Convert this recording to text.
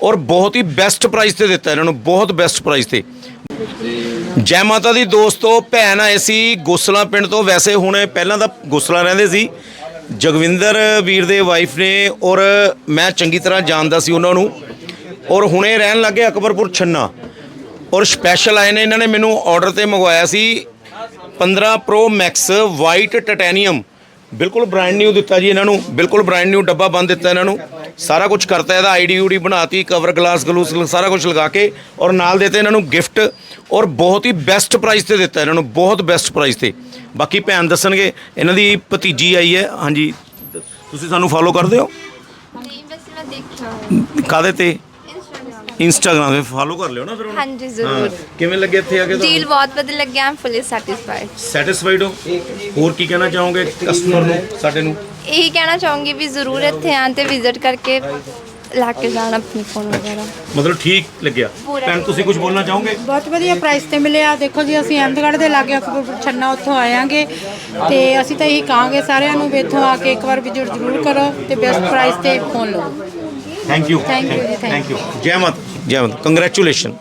ਔਰ ਬਹੁਤ ਹੀ best price ਤੇ ਦਿੱਤਾ ਇਹਨਾਂ ਨੂੰ, ਬਹੁਤ ਬੈਸਟ ਪ੍ਰਾਈਸ ਤੇ। ਜੈ ਮਾਤਾ ਦੀ ਦੋਸਤੋ, ਭੈਣ ਆਏ ਸੀ ਗੋਸਲਾ ਪਿੰਡ ਤੋਂ। ਵੈਸੇ ਹੁਣ ਪਹਿਲਾਂ ਤਾਂ ਗੋਸਲਾ ਰਹਿੰਦੇ ਸੀ। ਜਗਵਿੰਦਰ ਵੀਰ ਦੇ ਵਾਈਫ ਨੇ ਔਰ ਮੈਂ ਚੰਗੀ ਤਰ੍ਹਾਂ ਜਾਣਦਾ ਸੀ ਉਹਨਾਂ ਨੂੰ। ਔਰ ਹੁਣੇ ਰਹਿਣ ਲੱਗੇ ਅਕਬਰਪੁਰ ਛੰਨਾ। ਔਰ ਸਪੈਸ਼ਲ ਆਏ ਨੇ, ਇਹਨਾਂ ਨੇ ਮੈਨੂੰ ਆਰਡਰ ਤੇ ਮੰਗਵਾਇਆ ਸੀ। 15 ਪ੍ਰੋ ਮੈਕਸ ਵਾਈਟ ਟਟੈਨੀਅਮ ਬਿਲਕੁਲ ਬ੍ਰਾਂਡ ਨਿਊ ਦਿੱਤਾ ਜੀ ਇਹਨਾਂ ਨੂੰ ਬਿਲਕੁਲ ਬ੍ਰਾਂਡ ਨਿਊ ਡੱਬਾ ਬੰਦ ਦਿੱਤਾ ਇਹਨਾਂ ਨੂੰ। ਸਾਰਾ ਕੁਝ ਕਰਤਾ ਇਹਦਾ ਆਈਡੀ ਯੂਡੀ ਬਣਾਤੀ ਕਵਰ ਗਲਾਸ ਗਲੂਸ ਸਾਰਾ ਕੁਝ ਲਗਾ ਕੇ ਔਰ ਨਾਲ ਦਿੱਤੇ ਇਹਨਾਂ ਨੂੰ ਗਿਫਟ ਔਰ ਬਹੁਤ ਹੀ ਬੈਸਟ ਪ੍ਰਾਈਸ ਤੇ ਦਿੱਤਾ ਇਹਨਾਂ ਨੂੰ ਬਹੁਤ ਬੈਸਟ ਪ੍ਰਾਈਸ ਤੇ। ਬਾਕੀ ਭੈਣ ਦੱਸਣਗੇ ਇਹਨਾਂ ਦੀ ਭਤੀਜੀ ਆਈ ਹੈ ਹਾਂਜੀ। ਤੁਸੀਂ ਸਾਨੂੰ ਫੋਲੋ ਕਰਦੇ ਹੋ? ਨਹੀਂ ਬਸ ਮੈਂ ਦੇਖਿਆ। ਕਾਦੇ ਤੇ? ਇੰਸਟਾਗ੍ਰਾਮ ਇੰਸਟਾਗ੍ਰਾਮ ਤੇ ਫੋਲੋ ਕਰ ਲਿਓ ਨਾ ਫਿਰ ਉਹਨੂੰ। ਹਾਂਜੀ ਜ਼ਰੂਰ। ਕਿਵੇਂ ਲੱਗੇ ਇੱਥੇ ਆ ਕੇ ਡੀਲ ਬਹੁਤ ਵਧੀਆ ਲੱਗਿਆ ਆਮ ਫੁੱਲੀ ਸੈਟੀਸਫਾਈਡ ਸੈਟੀਸਫਾਈਡ ਹੋ? ਹੋਰ ਕੀ ਕਹਿਣਾ ਚਾਹੋਗੇ ਕਸਟਮਰ ਨੂੰ ਸਾਡੇ ਨੂੰ? ਇਹੀ ਕਹਿਣਾ ਚਾਹੂੰਗੀ ਵੀ ਜ਼ਰੂਰ ਇੱਥੇ ਆਣ ਤੇ ਵਿਜ਼ਿਟ ਕਰਕੇ ਲਾ ਕੇ ਜਾਣਾ ਆਪਣੀ ਫੋਨ ਵਗੈਰਾ। ਮਤਲਬ ਠੀਕ ਲੱਗਿਆ? ਪੂਰਾ ਭੈਣ ਤੁਸੀਂ ਕੁਝ ਬੋਲਣਾ ਚਾਹੋਗੇ? ਬਹੁਤ ਵਧੀਆ ਪ੍ਰਾਈਸ ਤੇ ਮਿਲਿਆ। ਦੇਖੋ ਜੀ ਅਸੀਂ ਅਹਿਮਦਗੜ੍ਹ ਦੇ ਲਾਗੇ ਅਕਬਰਪੁਰ ਛੰਨਾ ਉੱਥੋਂ ਆਇਆਂਗੇ ਤੇ ਅਸੀਂ ਤਾਂ ਇਹੀ ਕਹਾਂਗੇ ਸਾਰਿਆਂ ਨੂੰ ਵੀ ਇੱਥੋਂ ਆ ਕੇ ਇੱਕ ਵਾਰ ਵਿਜ਼ਿਟ ਜ਼ਰੂਰ ਕਰੋ ਤੇ ਬੈਸਟ ਪ੍ਰਾਈਸ ਤੇ ਫੋਨ ਲਓ थैंक यू थैंक यू जय माता जय माता कंग्रेचुलेशन